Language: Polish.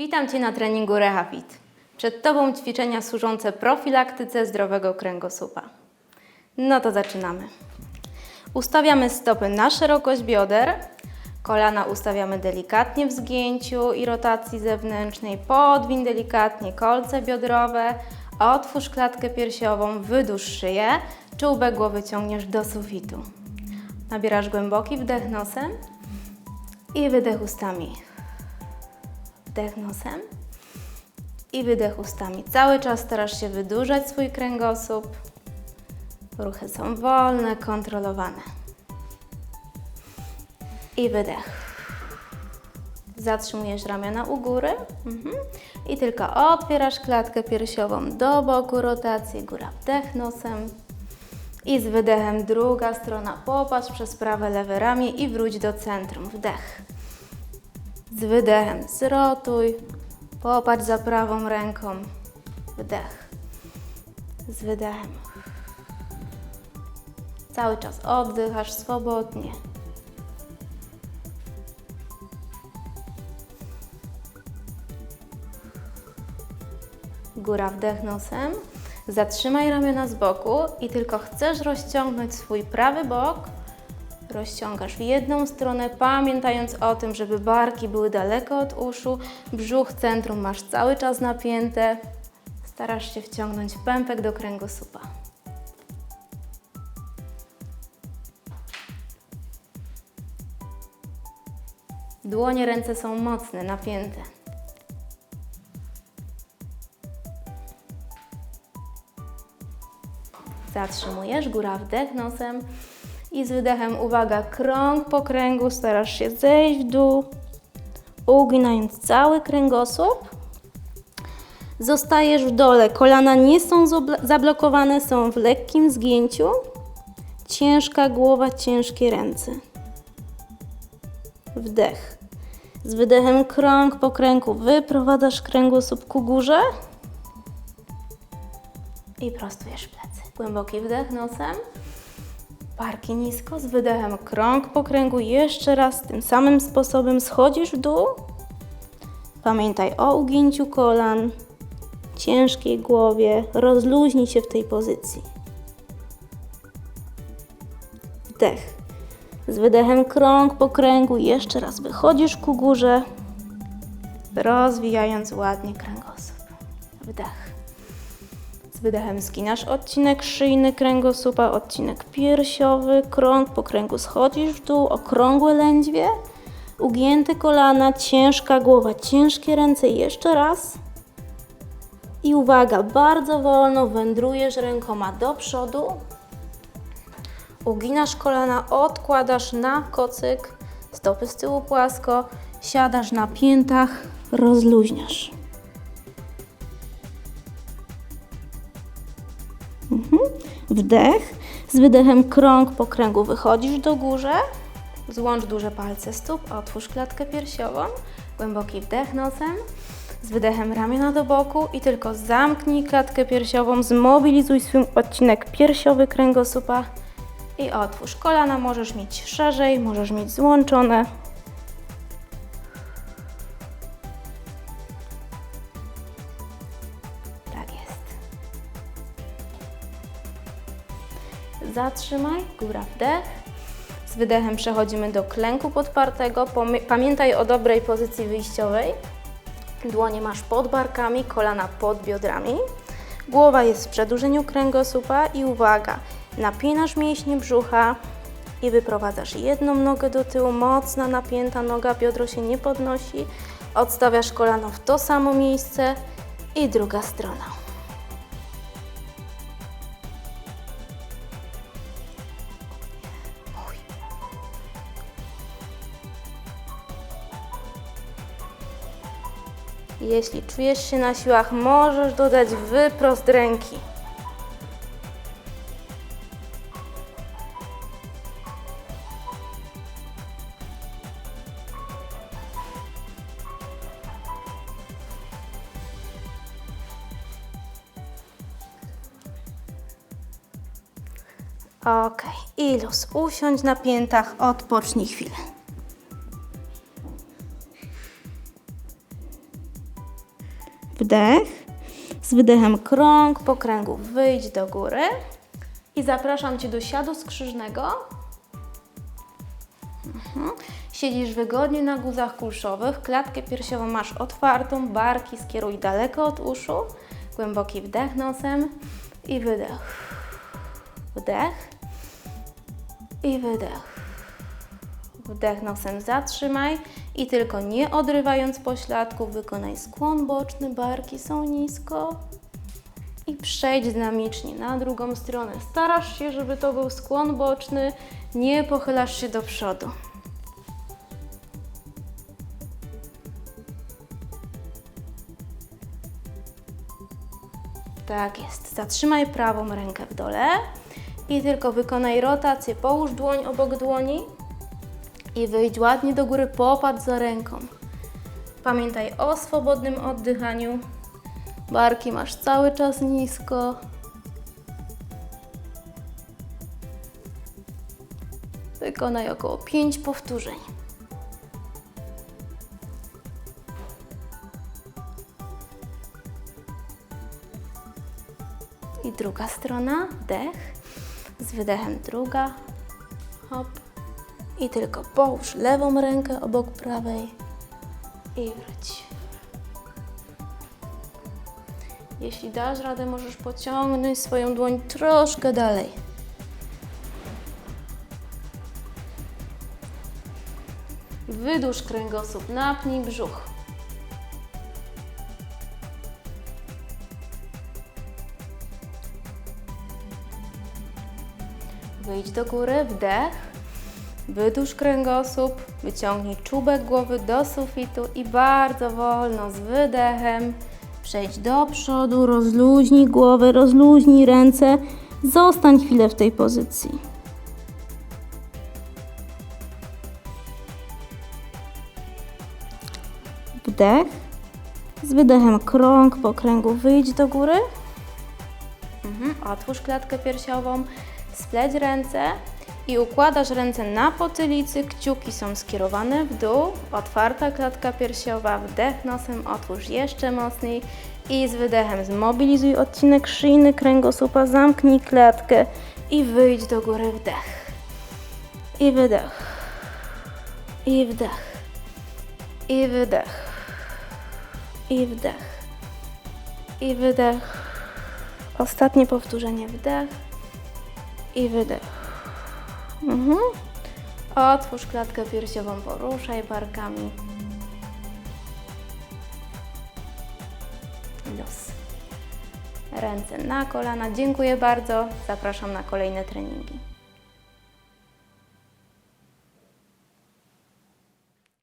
Witam Cię na treningu RehaFit. Przed Tobą ćwiczenia służące profilaktyce zdrowego kręgosłupa. No to zaczynamy. Ustawiamy stopy na szerokość bioder, kolana ustawiamy delikatnie w zgięciu i rotacji zewnętrznej, podwiń delikatnie kolce biodrowe, otwórz klatkę piersiową, wydłuż szyję, czubek głowy ciągniesz do sufitu. Nabierasz głęboki wdech nosem i wydech ustami. Wdech nosem i wydech ustami. Cały czas starasz się wydłużać swój kręgosłup. Ruchy są wolne, kontrolowane. I wydech. Zatrzymujesz ramiona u góry mhm. i tylko otwierasz klatkę piersiową do boku, rotacji, góra, wdech nosem. I z wydechem druga strona. Popatrz przez prawe, lewe ramię i wróć do centrum. Wdech. Z wydechem zrotuj. Popatrz za prawą ręką. Wdech. Z wydechem. Cały czas oddychasz swobodnie. Góra wdech nosem. Zatrzymaj ramiona z boku i tylko chcesz rozciągnąć swój prawy bok. Rozciągasz w jedną stronę, pamiętając o tym, żeby barki były daleko od uszu, brzuch, centrum masz cały czas napięte. Starasz się wciągnąć pępek do kręgosłupa. Dłonie, ręce są mocne, napięte. Zatrzymujesz, góra wdech nosem i z wydechem, uwaga, krąg po kręgu, starasz się zejść w dół, uginając cały kręgosłup. Zostajesz w dole, kolana nie są zablokowane, są w lekkim zgięciu. Ciężka głowa, ciężkie ręce. Wdech. Z wydechem krąg po kręgu wyprowadzasz kręgosłup ku górze i prostujesz plecy. Głęboki wdech nosem. Barki nisko, z wydechem krąg po kręgu. Jeszcze raz tym samym sposobem schodzisz w dół. Pamiętaj o ugięciu kolan, ciężkiej głowie. Rozluźnij się w tej pozycji. Wdech. Z wydechem krąg po kręgu. Jeszcze raz wychodzisz ku górze, rozwijając ładnie kręgosłup. Wdech. Wydechem zginasz odcinek szyjny kręgosłupa, odcinek piersiowy, krąg po kręgu schodzisz w dół, okrągłe lędźwie, ugięte kolana, ciężka głowa, ciężkie ręce. Jeszcze raz. I uwaga, bardzo wolno wędrujesz rękoma do przodu. Uginasz kolana, odkładasz na kocyk, stopy z tyłu płasko, siadasz na piętach, rozluźniasz. Wdech. Z wydechem krąg po kręgu wychodzisz do górze. Złącz duże palce stóp, otwórz klatkę piersiową. Głęboki wdech nosem. Z wydechem ramiona do boku i tylko zamknij klatkę piersiową, zmobilizuj swój odcinek piersiowy kręgosłupa i otwórz. Kolana możesz mieć szerzej, możesz mieć złączone. Zatrzymaj, góra wdech. Z wydechem przechodzimy do klęku podpartego. Pamiętaj o dobrej pozycji wyjściowej. Dłonie masz pod barkami, kolana pod biodrami. Głowa jest w przedłużeniu kręgosłupa i uwaga, napinasz mięśnie brzucha i wyprowadzasz jedną nogę do tyłu, mocna napięta noga, biodro się nie podnosi. Odstawiasz kolano w to samo miejsce i druga strona. Jeśli czujesz się na siłach, możesz dodać wyprost ręki. Ok, i luz. Usiądź na piętach, odpocznij chwilę. Wdech. Z wydechem krąg po kręgu wyjdź do góry. I zapraszam Cię do siadu skrzyżnego. Mhm. Siedzisz wygodnie na guzach kulszowych, klatkę piersiową masz otwartą, barki skieruj daleko od uszu, głęboki wdech nosem i wydech. Wdech i wydech. Wdech nosem zatrzymaj i tylko nie odrywając pośladków wykonaj skłon boczny, barki są nisko i przejdź dynamicznie na drugą stronę. Starasz się, żeby to był skłon boczny, nie pochylasz się do przodu. Tak jest. Zatrzymaj prawą rękę w dole i tylko wykonaj rotację. Połóż dłoń obok dłoni i wyjdź ładnie do góry, popatrz za ręką. Pamiętaj o swobodnym oddychaniu. Barki masz cały czas nisko. Wykonaj około 5 powtórzeń. I druga strona, wdech, z wydechem druga, hop. I tylko połóż lewą rękę obok prawej i wróć. Jeśli dasz radę, możesz pociągnąć swoją dłoń troszkę dalej. Wydłuż kręgosłup, napnij brzuch. Wyjdź do góry, wdech. Wydłuż kręgosłup, wyciągnij czubek głowy do sufitu i bardzo wolno z wydechem przejdź do przodu, rozluźnij głowę, rozluźnij ręce. Zostań chwilę w tej pozycji. Wdech. Z wydechem krąg po kręgu wyjdź do góry. Mhm. Otwórz klatkę piersiową, spleć ręce i układasz ręce na potylicy, kciuki są skierowane w dół, otwarta klatka piersiowa, wdech nosem, otwórz jeszcze mocniej i z wydechem zmobilizuj odcinek szyjny kręgosłupa, zamknij klatkę i wyjdź do góry wdech. I wydech. I wdech. I wydech. I wdech. I wydech. Ostatnie powtórzenie wdech i wydech. Mhm. Otwórz klatkę piersiową, poruszaj barkami. Luz. Ręce na kolana. Dziękuję bardzo. Zapraszam na kolejne treningi.